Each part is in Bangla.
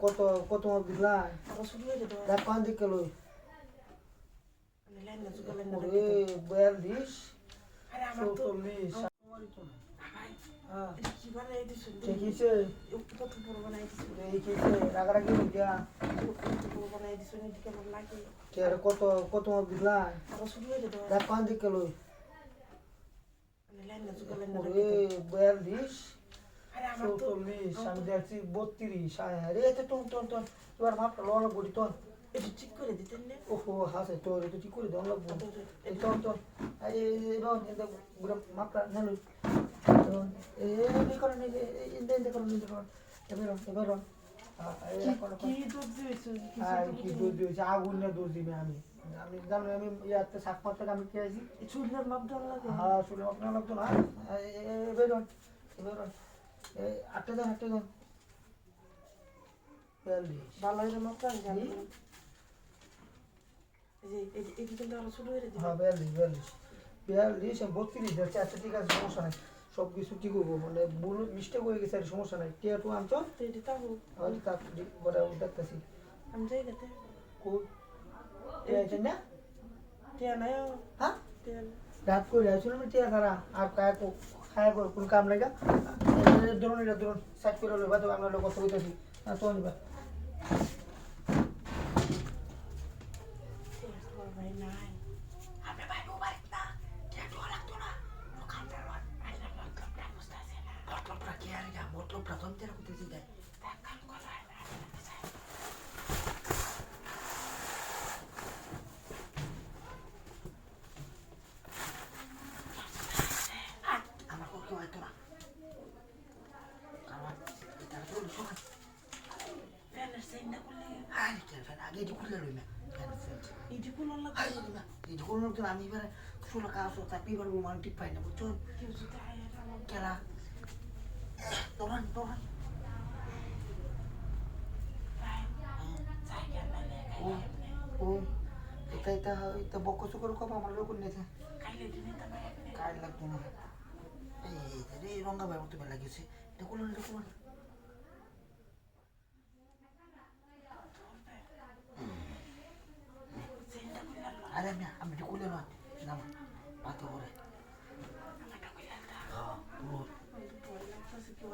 কত কত দিলা কোন দিকে লই বিয়াল্লিশ চৌচল্লিশ কত কত দেখ কোন দিকে লই বিয়াল্লিশ চৌচল্লিশ আমি দেখছি বত্রিশ আরে এতে টন টন টন এবার মাপটা লওয়া বড়ি টন। ওহো হাসে তোর এটা ঠিক করে দেওয়া লাগবো। এই টন। টন এই রন এটা গুড়া মাপটা নেলো এই এই করেন এই ইন্দে ইন্দে করেন এবার এবার আর কি দিয়েছে? আগুন না দোষ দিবে আমি। আমি জানো আমি ইয়াতে শাক পাতা আমি আছি হ্যাঁ লাগতো না। এই আটটা আটটা হ্যাঁ যাচ্ছে আচ্ছা ঠিক আছে সমস্যা নাই। সব কিছু ঠিক হব মানে ভুল মিস্টেক হয়ে গেছে আর সমস্যা নাই। টিয়া টু আনছো? হয়তো তার পরে দেখতেছি কোন টিয়া আছে না হ্যাঁ রাত করে আসছিল না টিয়া তারা আর কায় খায় করে কোন কাম লাগা ধরুন এটা ধরুন সাইড করে লইবা তো আমরা কথা বলতেছি না তো নিবা আমি এবারে ষোলো কাজ চাকরি পারব মানে ঠিক পাই না বুঝছ? খেলা দোকান দোকান ও এটা এটা এটা বক্ক চুকর কপ আমার লোক নেছে কাই লাগতো না এই রে রঙা ভাই মতো লাগিয়েছে। এটা কোন এটা কোন?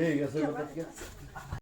ঠিক আছে